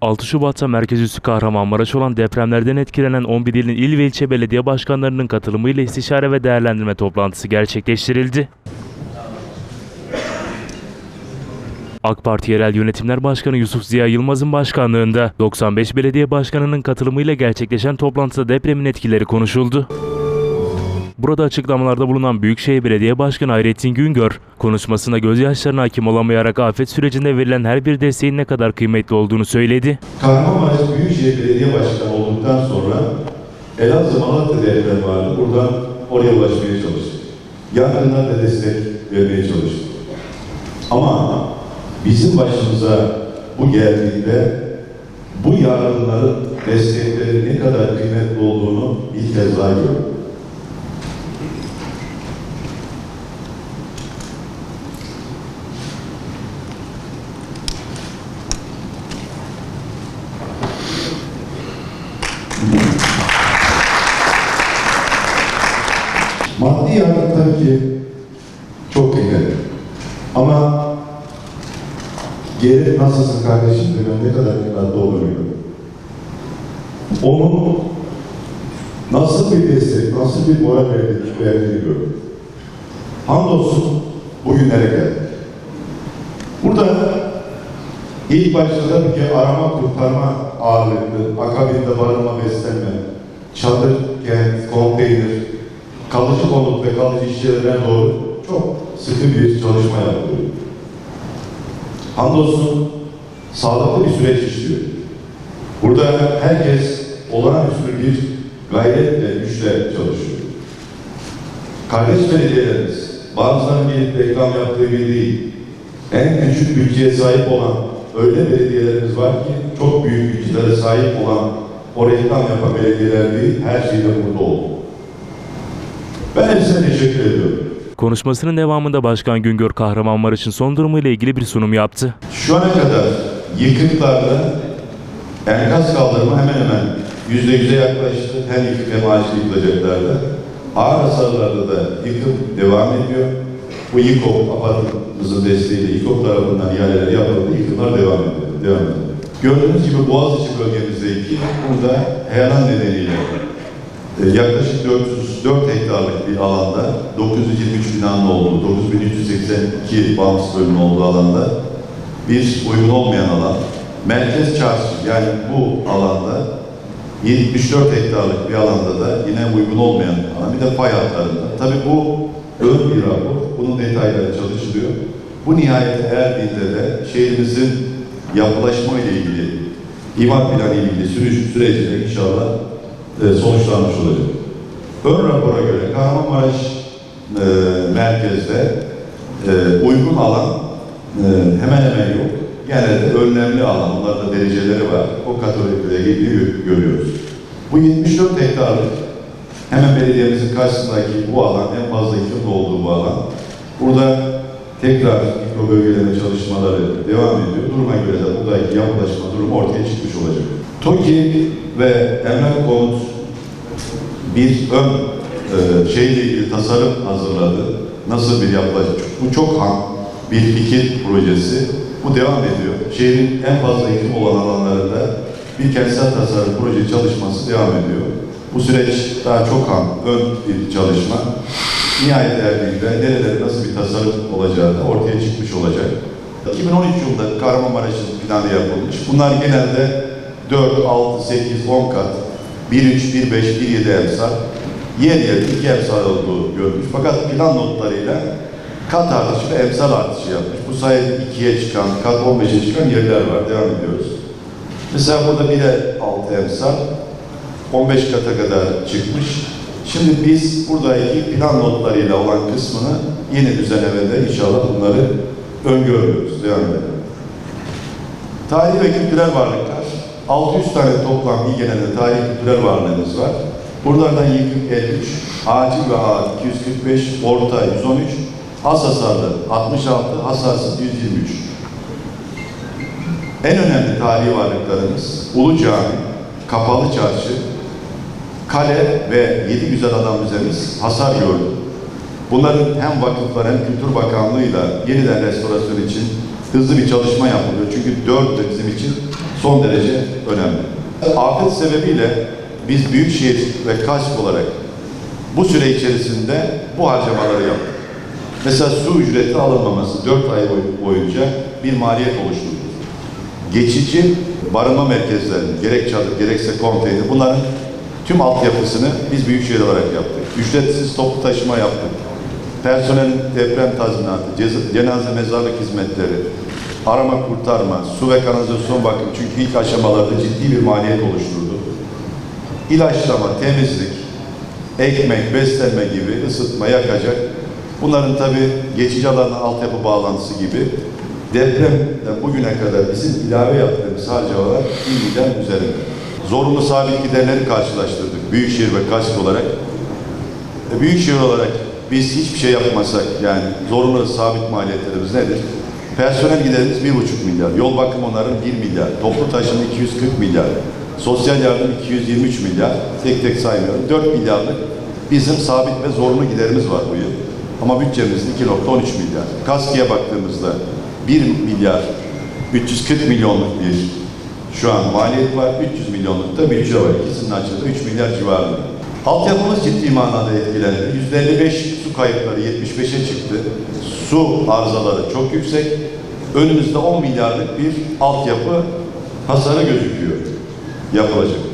6 Şubat'ta merkez üssü Kahramanmaraş olan depremlerden etkilenen 11 ilin il ve ilçe belediye başkanlarının katılımıyla istişare ve değerlendirme toplantısı gerçekleştirildi. AK Parti Yerel Yönetimler Başkanı Yusuf Ziya Yılmaz'ın başkanlığında 95 belediye başkanının katılımıyla gerçekleşen toplantıda depremin etkileri konuşuldu. Burada açıklamalarda bulunan Büyükşehir Belediye Başkanı Hayrettin Güngör, konuşmasında gözyaşlarına hakim olamayarak afet sürecinde verilen her bir desteğin ne kadar kıymetli olduğunu söyledi. Kahramanmaraş Büyükşehir Belediye Başkanı olduktan sonra Elazığ Malatya depremi vardı. Buradan oraya ulaşmaya çalıştık. Yangından da destek vermeye çalıştık. Ama bizim başımıza bu geldiğinde bu yardımların desteklerin ne kadar kıymetli olduğunu ilk kez daha gördüm. Maddi yardım tabii ki çok kıymetli. Ama geri nasılsın kardeşim demen ne kadar kıymetli olduğunu Onun nasıl bir destek, nasıl bir moral verdiğini, verdiğini gördüm. Hamdolsun bugünlere geldik. Burada ilk başta tabii ki arama kurtarma ağırlıklı, akabinde barınma beslenme, çadır, kent, konteyner, kalıcı konut ve kalıcı işçilerine doğru çok sıkı bir çalışma yapılıyor. Hamdolsun sağlıklı bir süreç işliyor. Burada herkes olağanüstü bir gayretle, güçle çalışıyor. Kardeş belediyelerimiz, bazılarının gelip reklam yaptığı gibi değil, en küçük bütçeye sahip olan öyle belediyelerimiz var ki çok büyük bütçelere sahip olan o reklam yapan belediyeler değil, her şeyde burada oldu. Ben size teşekkür ediyorum. Konuşmasının devamında Başkan Güngör Kahramanmaraş'ın son durumu ile ilgili bir sunum yaptı. Şu ana kadar yıkıklarda enkaz kaldırma hemen hemen yüzde yüze yaklaştı. Her yıkık hem ağaç yıkılacaklarda. Ağır hasarlarda da yıkım devam ediyor. Bu İKOP aparatımızın desteğiyle İKOP tarafından ihaleler yapıldı. Yıkımlar devam ediyor. Devam ediyor. Gördüğünüz gibi Boğaziçi bölgemizdeki burada heyelan nedeniyle e, yaklaşık 400 4 hektarlık bir alanda 923 binanın olduğu, 9382 bağımsız bölüm olduğu alanda bir uygun olmayan alan. Merkez çarşı yani bu alanda 74 hektarlık bir alanda da yine uygun olmayan alan. Bir de fay hatlarında. Tabii bu ön bir rapor. Bunun detayları çalışılıyor. Bu nihayet Erbil'de de şehrimizin yapılaşma ile ilgili imar planı ile ilgili süreç, sürecine inşallah e, sonuçlanmış olacak. Ön rapora göre Kahramanmaraş e, merkezde e, uygun alan e, hemen hemen yok. Genelde önlemli alan, onların da dereceleri var. O kategoriye girdiği görüyoruz. Bu 74 hektarlık hemen belediyemizin karşısındaki bu alan, en fazla yıkımda olduğu bu alan. Burada tekrar mikro bölgeleme çalışmaları devam ediyor. Duruma göre de buradaki yapılaşma durumu ortaya çıkmış olacak. TOKİ ve Emlak Konut bir ön e, şeyle ilgili tasarım hazırladı. Nasıl bir yapılaşma? Bu çok ham bir fikir projesi. Bu devam ediyor. Şehrin en fazla yıkım olan alanlarında bir kentsel tasarım proje çalışması devam ediyor. Bu süreç daha çok ham, ön bir çalışma. Nihayet erdiğinde nerelerde nasıl bir tasarım olacağı da ortaya çıkmış olacak. 2013 yılında Kahramanmaraş'ın planı yapılmış. Bunlar genelde 4, 6, 8, 10 kat, 1, 3, 1, 5, 1, 7 emsal, yer yer 2 emsal olduğu görmüş. Fakat plan notlarıyla kat artışı ve emsal artışı yapmış. Bu sayede 2'ye çıkan, kat 15'e çıkan yerler var. Devam ediyoruz. Mesela burada bir de 6 emsal, 15 kata kadar çıkmış. Şimdi biz buradaki plan notlarıyla olan kısmını yeni düzenlemede inşallah bunları öngörüyoruz. Devam edelim. Tarihi ve kültürel varlıklar. 600 tane toplam il genelinde tarihi kültürel varlığımız var. Buralardan yıkık 53, acil ve ağır 245, orta 113, az hasarlı 66, hasarsız 123. En önemli tarihi varlıklarımız Ulu Cami, Kapalı Çarşı, Kale ve Yedi Güzel Adam Müzemiz hasar gördü. Bunların hem vakıflar hem Kültür Bakanlığı'yla yeniden restorasyon için hızlı bir çalışma yapılıyor. Çünkü dört de bizim için son derece önemli. Afet sebebiyle biz Büyükşehir ve KASK olarak bu süre içerisinde bu harcamaları yaptık. Mesela su ücreti alınmaması 4 ay boy- boyunca bir maliyet oluşturdu. Geçici barınma merkezleri, gerek çadır gerekse konteyner bunların tüm altyapısını biz Büyükşehir olarak yaptık. Ücretsiz toplu taşıma yaptık. Personelin deprem tazminatı, cenaze mezarlık hizmetleri, arama kurtarma, su ve kanalizasyon bakım çünkü ilk aşamalarda ciddi bir maliyet oluşturdu. İlaçlama, temizlik, ekmek, beslenme gibi ısıtma, yakacak. Bunların tabi geçici alanla altyapı bağlantısı gibi depremden bugüne kadar bizim ilave yaptığımız harcamalar 1 milyar üzerinde. Zorunlu sabit giderleri karşılaştırdık Büyükşehir ve KASK olarak. E, Büyükşehir olarak biz hiçbir şey yapmasak yani zorunlu sabit maliyetlerimiz nedir? Personel giderimiz 1,5 milyar, yol bakım onarım 1 milyar, toplu taşıma 240 milyar, sosyal yardım 223 milyar, tek tek saymıyorum. 4 milyarlık bizim sabit ve zorunlu giderimiz var bu yıl. Ama bütçemiz 2.13 milyar. Kaskiye baktığımızda 1 milyar 340 milyonluk bir şu an maliyet var, 300 milyonluk da bütçe var. İkisinin açıldığı 3 milyar civarında. Altyapımız ciddi manada etkilendi. %55 su kayıpları 75'e çıktı. Su arızaları çok yüksek. Önümüzde 10 milyarlık bir altyapı hasarı gözüküyor. Yapılacak.